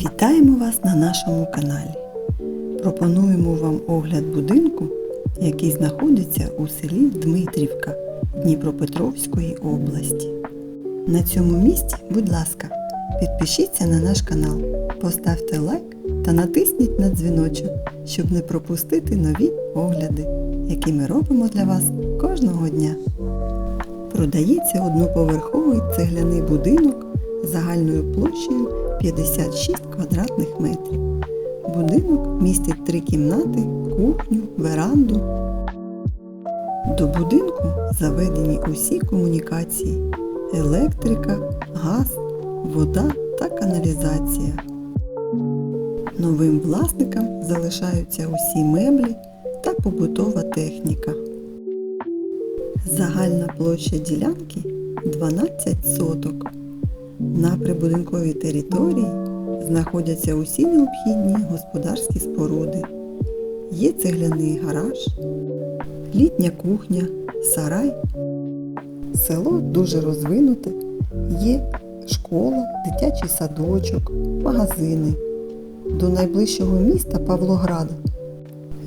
Вітаємо вас на нашому каналі. Пропонуємо вам огляд будинку, який знаходиться у селі Дмитрівка Дніпропетровської області. На цьому місці, будь ласка, підпишіться на наш канал, поставте лайк та натисніть на дзвіночок, щоб не пропустити нові огляди, які ми робимо для вас кожного дня. Продається одноповерховий цегляний будинок загальною площею 56 квадратних метрів. Будинок містить три кімнати, кухню, веранду. До будинку заведені усі комунікації електрика, газ, вода та каналізація. Новим власникам залишаються усі меблі та побутова техніка. Загальна площа ділянки 12 соток. На прибудинковій території знаходяться усі необхідні господарські споруди. Є цегляний гараж, літня кухня, сарай. Село дуже розвинуте, є школа, дитячий садочок, магазини. До найближчого міста Павлограда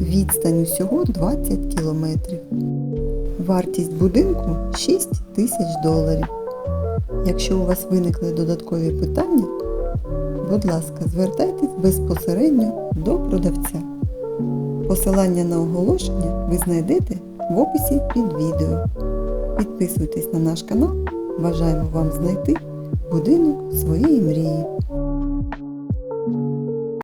відстань усього 20 кілометрів. Вартість будинку 6 тисяч доларів. Якщо у вас виникли додаткові питання, будь ласка, звертайтесь безпосередньо до продавця. Посилання на оголошення ви знайдете в описі під відео. Підписуйтесь на наш канал. Бажаємо вам знайти будинок своєї мрії.